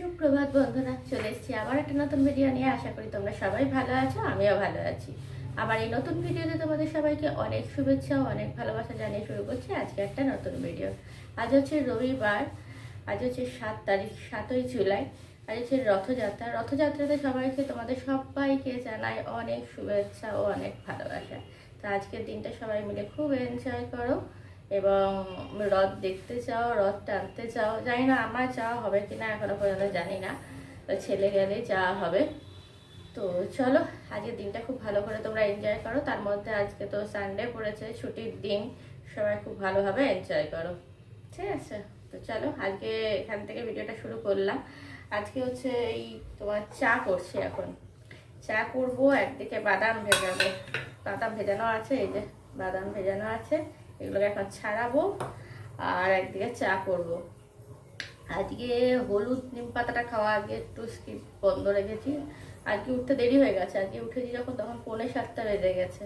সুপ্রভাত বন্ধুরা, চলে এসেছি আবার একটা নতুন ভিডিও নিয়ে। আশা করি তোমরা সবাই ভালো আছো, আমিও ভালো আছি। আবার এই নতুন ভিডিওতে তোমাদের সবাইকে অনেক শুভেচ্ছা অনেক ভালোবাসা জানিয়ে শুরু করছি আজকে একটা নতুন ভিডিও আজ হচ্ছে রবিবার, আজ হচ্ছে সাত তারিখ, সাতই জুলাই, আজ হচ্ছে রথযাত্রা। রথযাত্রাতে সবাইকে, তোমাদের সবাইকে জানাই অনেক শুভেচ্ছা ও অনেক ভালোবাসা। তো আজকের দিনটা সবাই মিলে খুব এনজয় করো। এবং রথ দেখতে চাও, রথ টানতে চাও, জানি না আমার যাওয়া হবে কিনা এখনও পর্যন্ত জানি না ছেলে গেলে যাওয়া হবে। তো চলো, আজকের দিনটা খুব ভালো করে তোমরা এনজয় করো। তার মধ্যে আজকে তো সানডে পড়েছে, ছুটির দিন, সবাই খুব ভালোভাবে এনজয় করো। ঠিক আছে? তো চলো, আজকে এখান থেকে ভিডিওটা শুরু করলাম। আজকে হচ্ছে এই তোমার চা করছি এখন। চা করব একদিকে বাদাম ভেজাবো বাদাম ভেজানো আছে, এই যে বাদাম ভেজানো আছে। এগুলোকে এখন ছাড়াবো আর একদিকে চা করব। আজকে হলুদ নিম পাতাটা খাওয়া আগে একটু স্কিপ বন্ধ রেখেছি। আজকে উঠতে দেরি হয়ে গেছে আজকে উঠেছি যখন তখন পৌনে সাতটা বেজে গেছে।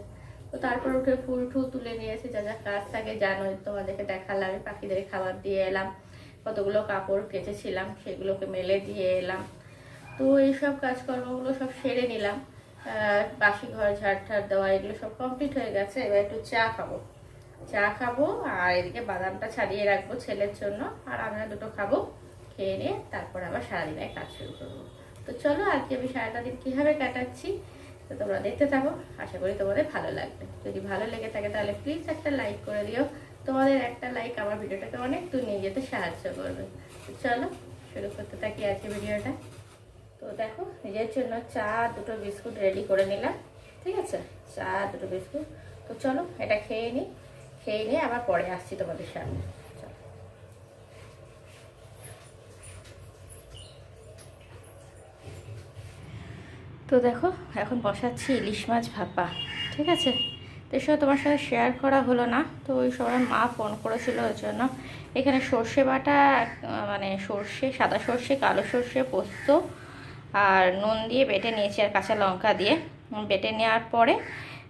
তো তারপর উঠে ফুল টুল তুলে নিয়েছি যা যা কাজ থাকে জানোই, তোমাদেরকে দেখালাম আমি পাখিদের খাবার দিয়ে এলাম, কতগুলো কাপড় কেচেছিলাম, সেগুলোকে মেলে দিয়ে এলাম। তো এইসব কাজকর্মগুলো সব সেরে নিলাম। বাসি ঘর, ঝাড় ঠাড় দেওয়া, এগুলো সব কমপ্লিট হয়ে গেছে, এবার একটু চা খাব। চা খাব আর এদিকে বাদামটা ছাড়িয়ে রাখব ছেলের জন্য। আর আমরা দুটো খাব, খেয়ে নিয়ে তারপর আবার সারাদিনের কাজ শুরু করব। তো চলো, আজকে আমি সারাটা দিন কীভাবে কাটাচ্ছি তো তোমরা দেখতে থাকো। আশা করি তোমাদের ভালো লাগবে। যদি ভালো লেগে থাকে তাহলে প্লিজ একটা লাইক করে দিও। তোমাদের একটা লাইক আমার ভিডিওটাকে অনেক দূর নিয়ে যেতে সাহায্য করবে। তো চলো, শুরু করতে থাকি আজকে ভিডিওটা। তো দেখো, নিজের জন্য চা, দুটো বিস্কুট রেডি করে নিলাম। ঠিক আছে? চা, দুটো বিস্কুট। তো চলো, এটা খেয়ে নিই। খেয়ে নিয়ে আবার পরে আসছি তোমাদের সামনে। তো দেখো, এখন বসাচ্ছি ইলিশ মাছ ভাপা, ঠিক আছে? তো এসব তোমার সাথে শেয়ার করা হলো না, তো ওই সময় মা ফোন করেছিল ওই জন্য। এখানে সর্ষে বাটা মানে সর্ষে, সাদা সর্ষে, কালো সর্ষে, পোস্ত আর নুন দিয়ে বেটে নিয়েছি আর কাঁচা লঙ্কা দিয়ে। বেটে নেওয়ার পরে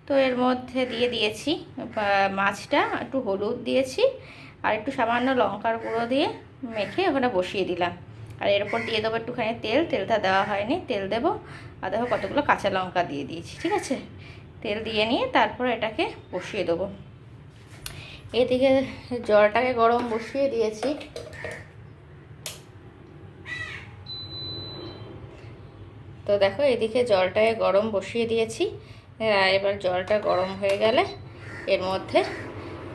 তো এর মধ্যে দিয়ে দিয়েছি মাছটা একটু হলুদ দিয়েছি, আর একটু সামান্য লঙ্কার গুঁড়ো দিয়ে মেখে ওখানে বসিয়ে দিলাম। আর এর উপর দিয়ে দেবো একটুখানি তেল, তেলটা দেওয়া হয়নি, তেল দেবো। আর দেখো কতগুলো কাঁচা লঙ্কা দিয়ে দিয়েছি, ঠিক আছে? তেল দিয়ে নিয়ে তারপর এটাকে বসিয়ে দেবো। এদিকে জলটাকে গরম বসিয়ে দিয়েছি। তো দেখো এদিকে জলটাকে গরম বসিয়ে দিয়েছি। এবার জলটা গরম হয়ে গেলে এর মধ্যে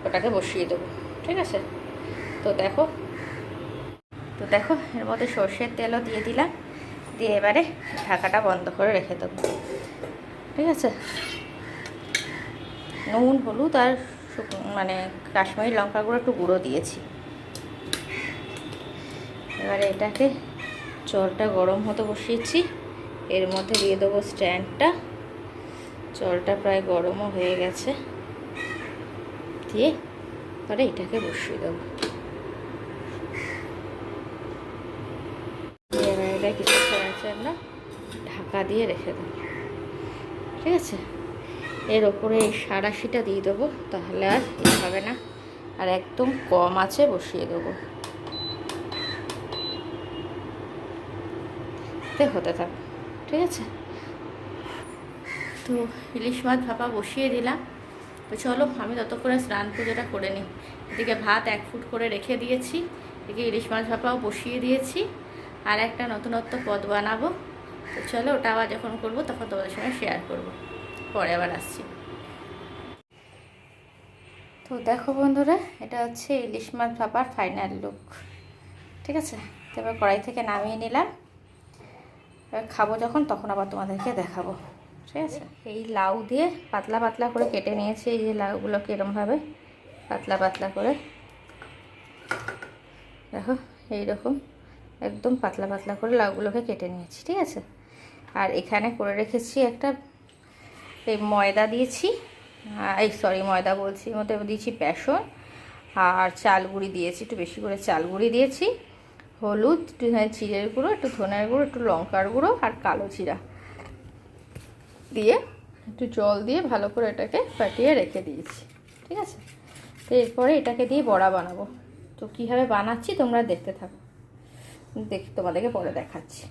ওটাকে বসিয়ে দেবো, ঠিক আছে? তো দেখো তো দেখো, এর মধ্যে সর্ষের তেলও দিয়ে দিলাম, দিয়ে এবারে ঢাকাটা বন্ধ করে রেখে দেবো, ঠিক আছে? নুন, হলুদ আর মানে কাশ্মীরি লঙ্কা গুঁড়ো একটু গুঁড়ো দিয়েছি। এবারে এটাকে জলটা গরম হতে বসিয়েছি, এর মধ্যে দিয়ে দেবো স্ট্যান্ডটা। জলটা প্রায় গরমও হয়ে গেছে। দিয়ে পরে এটাকে বসিয়ে দেবো। এটা কিছু জন্য ঢাকা দিয়ে রেখে দেবো। ঠিক আছে? এর ওপরে সারাশিটা দিয়ে দেবো, তাহলে আর হবে না। আর একদম কম আছে বসিয়ে দেবো। হতে থাক। ঠিক আছে? তো ইলিশ মাছ ভাপা বসিয়ে দিলাম। তো চলো, আমি ততক্ষণে স্নান পুজোটা করে নিই। এদিকে ভাত এক ফুট করে রেখে দিয়েছি, এদিকে ইলিশ মাছ ভাপাও বসিয়ে দিয়েছি, আর একটা নতুনত্ব পদ বানাবো। তো চলো, ওটা আবার যখন করব তখন তোমাদের সঙ্গে শেয়ার করব। পরে আবার আসছি। তো দেখো বন্ধুরা, এটা হচ্ছে ইলিশ মাছ ভাপার ফাইনাল লুক ঠিক আছে? তো এবার কড়াই থেকে নামিয়ে নিলাম। এবার খাব যখন, তখন আবার তোমাদেরকে দেখাবো। ঠিক আছে? এই লাউ দিয়ে পাতলা পাতলা করে কেটে নিয়েছি, এই যে লাউগুলোকে এরমভাবে পাতলা পাতলা করে। দেখো, এইরকম একদম পাতলা পাতলা করে লাউগুলোকে কেটে নিয়েছি, ঠিক আছে? আর এখানে করে রেখেছি একটা, এই ময়দা দিয়েছি এই সরি ময়দা বলছি মধ্যে দিয়েছি বেসন আর চাল গুঁড়ি দিয়েছি, একটু বেশি করে চাল গুঁড়ি দিয়েছি, হলুদ, একটু চিড়ের গুঁড়ো, একটু ধনের গুঁড়ো, একটু লঙ্কার গুঁড়ো আর কালো জিরা। দিয়ে একটু জল দিয়ে ভালো করে এটাকে ফাটিয়ে রেখে দিয়েছি, ঠিক আছে? তো এরপরে এটাকে দিয়ে বড়া বানাবো। তো কীভাবে বানাচ্ছি তোমরা দেখতে থাকো। দেখ, তোমাদেরকে পরে দেখাচ্ছি।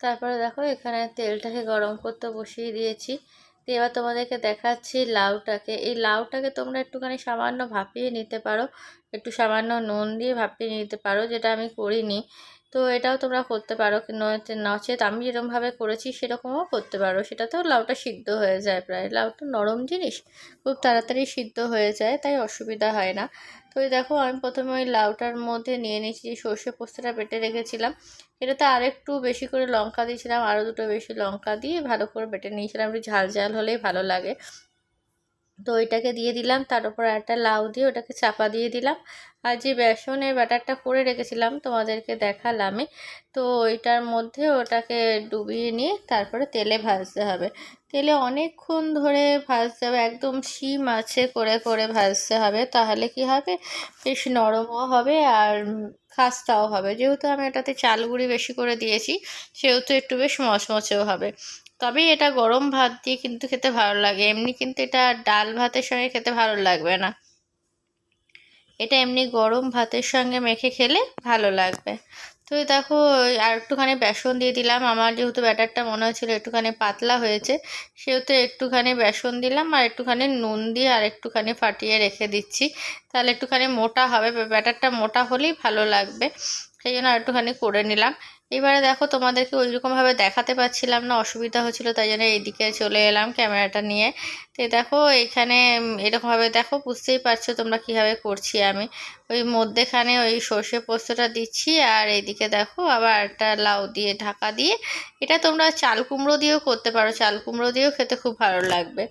তারপরে দেখো, এখানে তেলটাকে গরম করতে বসিয়ে দিয়েছি। দিয়ে এবার তোমাদেরকে দেখাচ্ছি লাউটাকে। এই লাউটাকে তোমরা একটুখানি সামান্য ভাপিয়ে নিতে পারো। একটু সামান্য নুন দিয়ে ভাপিয়ে নিতে পারো, যেটা আমি করিনি। তো এটাও তোমরা করতে পারো। নচেত আমি যেরকমভাবে করেছি সেরকমও করতে পারো। সেটাতেও লাউটা সিদ্ধ হয়ে যায় প্রায়। লাউটা নরম জিনিস, খুব তাড়াতাড়ি সিদ্ধ হয়ে যায়, তাই অসুবিধা হয় না। তো দেখো, আমি প্রথমে ওই লাউটার মধ্যে নিয়ে নিয়েছি, যে সর্ষে পোস্তটা বেটে রেখেছিলাম। এটাতে আরেকটু বেশি করে লঙ্কা দিয়েছিলাম, আরও দুটো বেশি লঙ্কা দিয়ে ভালো করে বেটে নিয়েছিলাম। একটু ঝাল ঝাল হলেই ভালো লাগে। তো ওইটাকে দিয়ে দিলাম, তার উপর একটা লাউ দিয়ে ওটাকে চাপা দিয়ে দিলাম। আর যে বেসনের ব্যাটারটা করে রেখেছিলাম তোমাদেরকে দেখালাম তো ওইটার মধ্যে ওটাকে ডুবিয়ে নিয়ে তারপরে তেলে ভাজতে হবে। তেলে অনেকক্ষণ ধরে ভাজতে হবে, একদম শিম আছে করে করে ভাজতে হবে, তাহলে কি হবে? বেশ নরমও হবে আর খাস্তাও হবে। যেহেতু আমি এটাতে চাল গুঁড়ি বেশি করে দিয়েছি, সেহেতু একটু বেশ মচমচেও হবে। তবে এটা গরম ভাত দিয়ে কিন্তু খেতে ভালো লাগে। এমনি কিন্তু এটা ডাল ভাতের সঙ্গে খেতে ভালো লাগবে না। এটা এমনি গরম ভাতের সঙ্গে মেখে খেলে ভালো লাগবে। তো দেখো, আর একটুখানি বেসন দিয়ে দিলাম। আমার যেহেতু ব্যাটারটা মনে হচ্ছিল একটুখানি পাতলা হয়েছে, সেহেতু একটুখানি বেসন দিলাম আর একটুখানি নুন দিয়ে আর একটুখানি ফাটিয়ে রেখে দিচ্ছি। তাহলে একটুখানি মোটা হবে, ব্যাটারটা মোটা হলেই ভালো লাগবে। সেই জন্য আর একটুখানি করে নিলাম। এবারে দেখো তোমাদেরকে ওইরকমভাবে দেখাতে পাচ্ছিলাম না, অসুবিধা হচ্ছিল, তাই জন্য এইদিকে চলে এলাম ক্যামেরাটা নিয়ে। তো দেখো এখানে এরকমভাবে দেখো বুঝতেই পারছ তোমরা কীভাবে করছি আমি। ওই মধ্যেখানে ওই সর্ষে পোস্তটা দিচ্ছি, আর এইদিকে দেখো আবার একটা লাউ দিয়ে ঢাকা দিয়ে, এটা তোমরা চাল কুমড়ো দিয়েও করতে পারো। চাল কুমড়ো দিয়েও খেতে খুব ভালো লাগবে।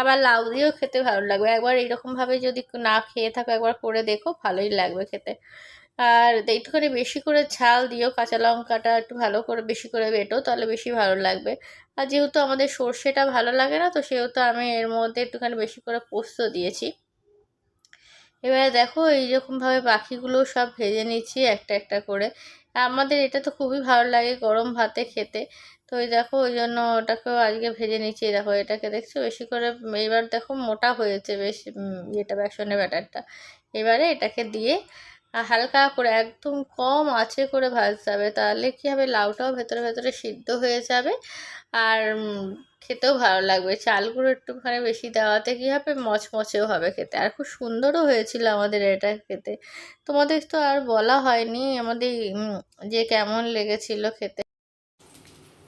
আবার লাউ দিয়েও খেতে ভালো লাগবে। একবার এইরকমভাবে যদি না খেয়ে থাকো, একবার করে দেখো, ভালোই লাগবে খেতে। আর একটুখানি বেশি করে ঝাল দিও, কাঁচা লঙ্কাটা একটু ভালো করে বেশি করে বেটো, তাহলে বেশি ভালো লাগবে। আর যেহেতু আমাদের সর্ষেটা ভালো লাগে না, তো সেহেতু আমি এর মধ্যে একটুখানি বেশি করে পোস্ত দিয়েছি। এবারে দেখো, এইরকমভাবে পাখিগুলো সব ভেজে নিচ্ছি একটা একটা করে। আমাদের এটা তো খুবই ভালো লাগে গরম ভাতে খেতে। তো ওই দেখো, ওই জন্য ওটাকেও আজকে ভেজে নিচ্ছি। দেখো, এটাকে দেখছ? বেশি করে এবার দেখো মোটা হয়েছে বেশ ইয়েটা বেসনের ব্যাটারটা। এবারে এটাকে দিয়ে হালকা করে, একদম কম আঁচে করে ভাজতে হবে। তাহলে কী হবে? লাউটাও ভেতরে ভেতরে সিদ্ধ হয়ে যাবে। আর খেতেও ভালো লাগবে। চালগুলো একটুখানি বেশি দেওয়াতে কী হবে? মচমচেও হবে খেতে। আর খুব সুন্দরও হয়েছিল আমাদের এটা খেতে। তোমাদের তো আর বলা হয়নি আমাদের যে কেমন লেগেছিল খেতে।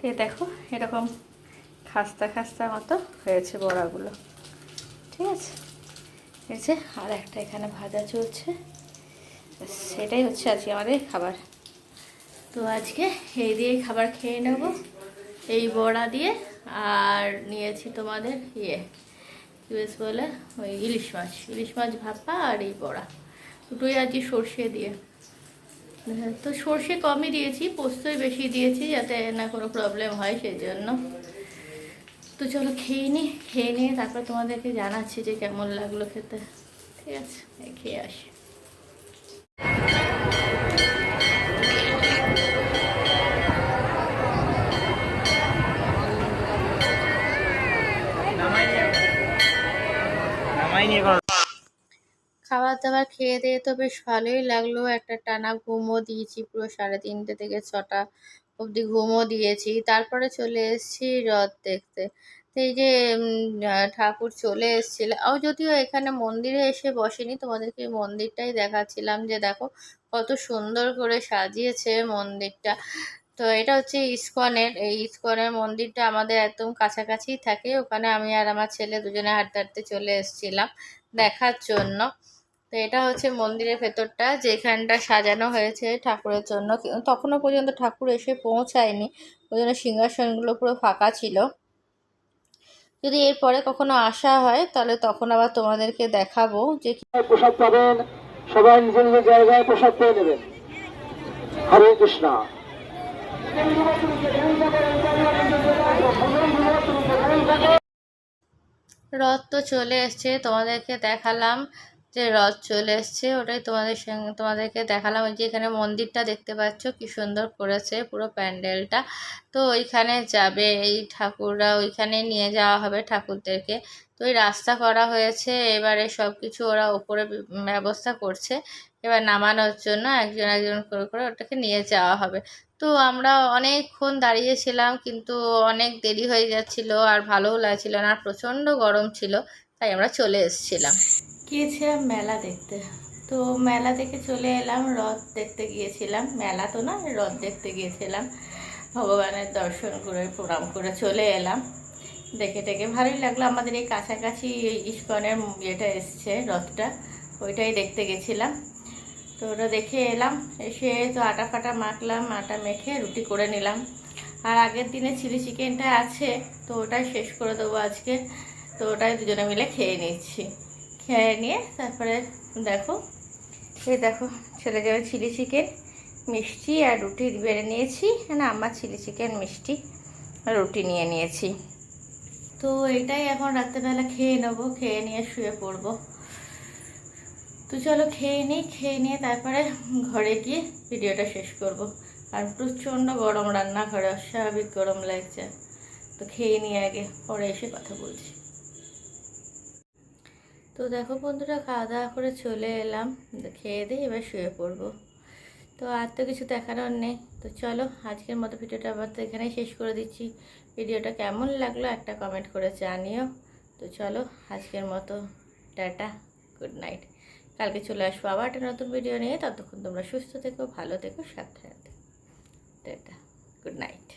তো দেখো, এরকম খাস্তা খাস্তা মতো হয়েছে বড়াগুলো। ঠিক আছে? এই যে, আর একটা এখানে ভাজা চলছে। সেটাই হচ্ছে আজকে আমাদের খাবার। তো আজকে এই দিয়ে খাবার খেয়ে নেব। এই বড়া দিয়ে আর নিয়েছি তোমাদের ইয়ে কী বেশ বলে ওই ইলিশ মাছ ইলিশ মাছ ভাপা আর এই বড়া। দুটোই আজকে সর্ষে দিয়ে। হ্যাঁ, তো সর্ষে কমই দিয়েছি পোস্তই বেশি দিয়েছি যাতে না কোনো প্রবলেম হয় সেই জন্য তো চলো খেয়ে নিই খেয়ে নিয়ে তারপর তোমাদেরকে জানাচ্ছি যে কেমন লাগল খেতে। ঠিক আছে খেয়ে আসি। খেয়ে দিয়ে তো বেশ ভালোই লাগল। একটা টানা ঘুমও দিয়েছি পুরো সাড়ে তিনটে থেকে ছটা অবধি ঘুমও দিয়েছি। তারপরে চলে এসেছি রথ দেখতে। তো এই যে ঠাকুর চলে এসেছিল। ও যদিও এখানে মন্দিরে এসে বসেনি, তোমাদেরকে মন্দিরটাই দেখাচ্ছিলাম যে দেখো কত সুন্দর করে সাজিয়েছে মন্দিরটা। তো এটা হচ্ছে ইস্কনের, এই ইস্কনের মন্দিরটা আমাদের একদম কাছাকাছিই থাকে। ওখানে আমি আর আমার ছেলে দুজনে হাঁটতে হাঁটতে চলে এসেছিলাম দেখার জন্য। তো এটা হচ্ছে মন্দিরের ভেতরটা যেখানটা সাজানো হয়েছে ঠাকুরের জন্য। তখনও পর্যন্ত ঠাকুর এসে পৌঁছায়নি ওই জন্য সিংহাসনগুলো পুরো ফাঁকা ছিল। যদি এরপরে কখনো আসা হয় তাহলে তখন আবার তোমাদেরকে দেখাবো যে কি- প্রসাদ পাবেন। সবাই নিজের নিজের জায়গায় প্রসাদ পেয়ে নেবেন। হরে কৃষ্ণ। রথ তো চলে এসছে তোমাদেরকে দেখালাম। যে রথ চলে এসছে, ওটাই তোমাদের সঙ্গে তোমাদেরকে দেখালাম। ওই যে এখানে মন্দিরটা দেখতে পাচ্ছ, কি সুন্দর করেছে পুরো প্যান্ডেলটা। তো ওইখানে যাবে, এই ঠাকুররা ওইখানে নিয়ে যাওয়া হবে ঠাকুরদেরকে। তো ওই রাস্তা করা হয়েছে, এবারে সব কিছু ওরা ওপরে ব্যবস্থা করছে। এবার নামানোর জন্য একজন একজন করে করে ওটাকে নিয়ে যাওয়া হবে। তো আমরা অনেকক্ষণ দাঁড়িয়েছিলাম, কিন্তু অনেক দেরি হয়ে যাচ্ছিল আর ভালোও লাগছিল না, আর প্রচণ্ড গরম ছিল। তাই আমরা চলে এসেছিলাম। গিয়েছিলাম মেলা দেখতে। তো মেলা দেখে চলে এলাম, রথ দেখতে গিয়েছিলাম। মেলা তো না, রথ দেখতে গিয়েছিলাম। ভগবানের দর্শন করে, প্রণাম করে চলে এলাম। দেখে টেকে ভালোই লাগল। আমাদের এই কাছাকাছি এই ইস্কনের ইয়েটা এসছে, রথটা। ওইটাই দেখতে গেছিলাম। তো ওটা দেখে এলাম। এসে তো আটা ফাটা মাখলাম, আটা মেখে রুটি করে নিলাম। আর আগের দিনে চিলি চিকেনটা আছে, তো ওটাই শেষ করে দেবো আজকে। তো ওটাই দুজনে মিলে খেয়ে নিচ্ছি খেয়ে নিয়ে তারপরে দেখো, এই দেখো ছেলে যাবে চিলি চিকেন, মিষ্টি আর রুটি বেড়ে নিয়েছি। না, আমার চিলি চিকেন, মিষ্টি আর রুটি নিয়ে নিয়েছি। তো এটাই এখন রাত্রেবেলা খেয়ে নেব, খেয়ে নিয়ে শুয়ে পড়ব। তো চলো খেয়ে নিই, খেয়ে নিয়ে তারপরে ঘরে গিয়ে ভিডিওটা শেষ করব। আর প্রচণ্ড গরম রান্নাঘরে, অস্বাভাবিক গরম লাগছে। তো খেয়ে নিয়ে আগে, পরে এসে কথা বলছি। তো দেখো বন্ধুরা খাওয়া দাওয়া করে চলে এলাম। খেয়ে দিয়ে এবার শুয়ে পড়ব। তো আর তো কিছু দেখানোর নেই। তো চলো, আজকের মতো ভিডিওটা আবার তো এখানেই শেষ করে দিচ্ছি। ভিডিওটা কেমন লাগল একটা কমেন্ট করে জানিও। তো চলো, আজকের মতো টাটা গুড নাইট কালকে চলে আসব আবার একটা নতুন ভিডিও নিয়ে। ততক্ষণ তোমরা সুস্থ থেকো, ভালো থেকো, সাবধানে থেকো। Tata good night